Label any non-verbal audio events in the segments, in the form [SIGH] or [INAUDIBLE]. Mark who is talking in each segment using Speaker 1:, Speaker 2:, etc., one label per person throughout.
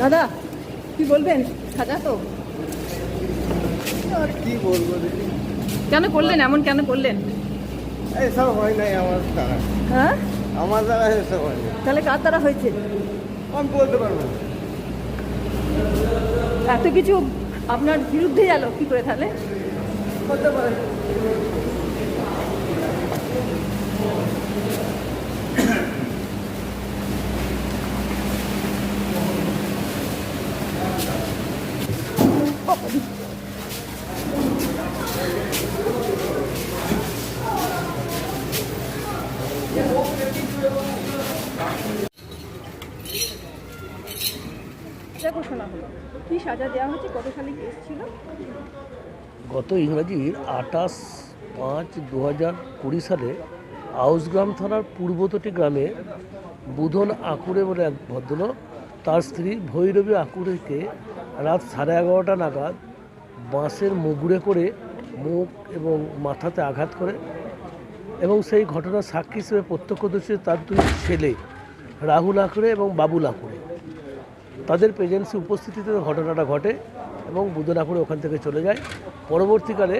Speaker 1: দাদা কি বলবেন? সাজা তো।
Speaker 2: আর কি বলব
Speaker 1: কেন করলেন? এমন কেন করলেন?
Speaker 2: এসব হয় নাই আমার দ্বারা।
Speaker 1: হ্যাঁ?
Speaker 2: আমার দ্বারা এসব হয়
Speaker 1: তাহলে কার দ্বারা হয়েছে?
Speaker 2: আমি বলতে পারব না।
Speaker 1: এত কিছু আপনার বিরুদ্ধে গেল কি করে তাহলে?
Speaker 2: হতে পারে। [COUGHS]
Speaker 1: সাজা ঘোষণা হলো। কি সাজা দেওয়া হয়েছে? কত সালে কেস ছিল
Speaker 3: গত ইংরাজির আঠাশ পাঁচ দু হাজার কুড়ি সালে আউসগ্রাম থানার পূর্বতটি গ্রামে বুধন আকুরে বলে এক ভদ্রলোক তার স্ত্রী ভৈরবী আকুরেকে রাত সাড়ে এগারোটা নাগাদ বাঁশের মুগুড়ে করে মুখ এবং মাথাতে আঘাত করে এবং সেই ঘটনার সাক্ষী হিসেবে প্রত্যক্ষদর্শী তার দুই ছেলে, রাহুল আকুরে এবং বাবুল আকুরে তাদের প্রেজেন্সি উপস্থিতিতে ঘটনাটা ঘটে এবং বুধনা করে ওখান থেকে চলে যায়। পরবর্তীকালে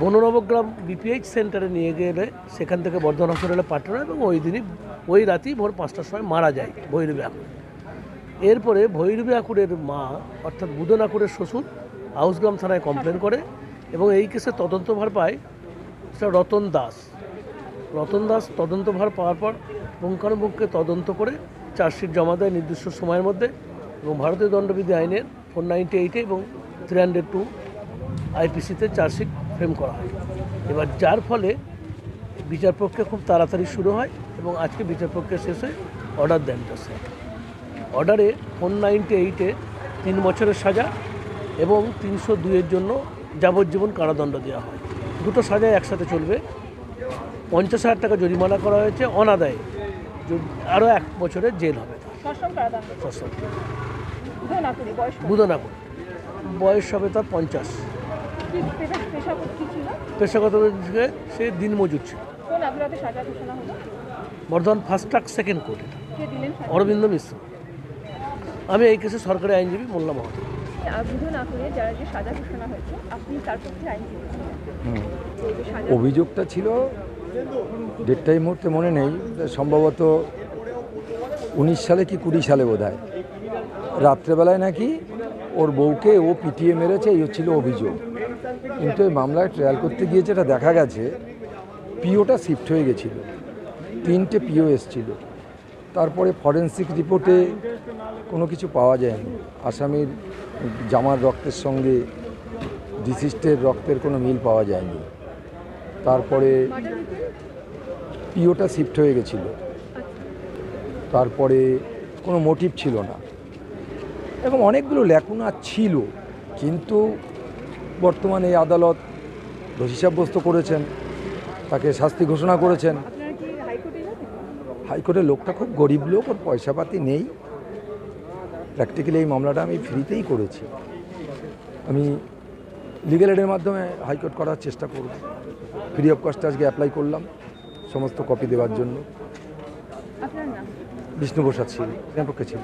Speaker 3: বননবগ্রাম বিপিএইচ সেন্টারে নিয়ে গেলে সেখান থেকে বর্ধমান হসপিটালে পাঠানো এবং ওই দিনই, ওই রাতেই ভোর পাঁচটার সময় মারা যায় ভৈরবী আকুর এরপরে ভৈরবী আকুরের মা, অর্থাৎ বুধন আকুরের শ্বশুর হাউসগ্রাম থানায় কমপ্লেন করে এবং এই কেসে তদন্তভার পায় সেটা রতন দাস। রতন দাস তদন্তভার পাওয়ার পর পুঙ্খানুপুঙ্খে তদন্ত করে চার্জশিট জমা দেয় নির্দিষ্ট সময়ের মধ্যে এবং ভারতীয় দণ্ডবিধি আইনের ফোর নাইনটি এইটে এবং থ্রি হান্ড্রেড টু আইপিসিতে চার্জশিট ফ্রেম করা হয়। এবার যার ফলে বিচার প্রক্রিয়া খুব তাড়াতাড়ি শুরু হয় এবং আজকে বিচার প্রক্রিয়া শেষে অর্ডার দেন জাস্ট অর্ডারে ফোর নাইনটি এইটে তিন বছরের সাজা এবং তিনশো দুইয়ের জন্য যাবজ্জীবন কারাদণ্ড দেওয়া হয়। দুটো সাজায় একসাথে চলবে। পঞ্চাশ হাজার টাকা জরিমানা করা হয়েছে, অনাদায়ে। আরও এক বছরের জেল হবে।
Speaker 1: সশ্রম কারাদণ্ড।
Speaker 3: সশ্রম।
Speaker 1: বুধ না করি। বয়স
Speaker 3: হবে তার পঞ্চাশ।
Speaker 1: ছিল?
Speaker 3: পেশাগত সে দিনমজুর ছিল।
Speaker 1: কোন আদালতে সাজা ঘোষণা হলো?
Speaker 3: Bardhaman first track second court? Arabinda Mishra. আমি এই কেসে সরকারি আইনজীবী মোল্লা মহাতো
Speaker 4: অভিযোগটা ছিল ডেটটা এই মুহূর্তে মনে নেই, সম্ভবত উনিশ সালে কি কুড়ি সালে বোধ হয় রাত্রেবেলায় নাকি ওর বউকে ও পিটিয়ে মেরেছে, এই হচ্ছিল অভিযোগ। কিন্তু এই মামলায় ট্রায়াল করতে গিয়ে যেটা দেখা গেছে, পিওটা শিফট হয়ে গেছিল। তিনটে পিও এসছিল। তারপরে ফরেন্সিক রিপোর্টে কোনো কিছু পাওয়া যায়নি। আসামির জামার রক্তের সঙ্গে ডিসিস্টের রক্তের কোনো মিল পাওয়া যায়নি। তারপরে পিওটা শিফট হয়ে গেছিল। তারপরে কোনো মোটিভ ছিল না। এবং অনেকগুলো লেখনা ছিল কিন্তু বর্তমানে এই আদালত দোষী সাব্যস্ত করেছেন তাকে শাস্তি ঘোষণা করেছেন। হাইকোর্টের লোকটা খুব গরিব লোক ওর পয়সাপাতি নেই। প্র্যাকটিক্যালি এই মামলাটা আমি ফ্রিতেই করেছি। আমি লিগেল এডের মাধ্যমে হাইকোর্ট করার চেষ্টা করব। ফ্রি অফ কস্টে আজকে অ্যাপ্লাই করলাম সমস্ত কপি দেওয়ার জন্য। বিষ্ণু প্রসাদ ছিল পক্ষে ছিল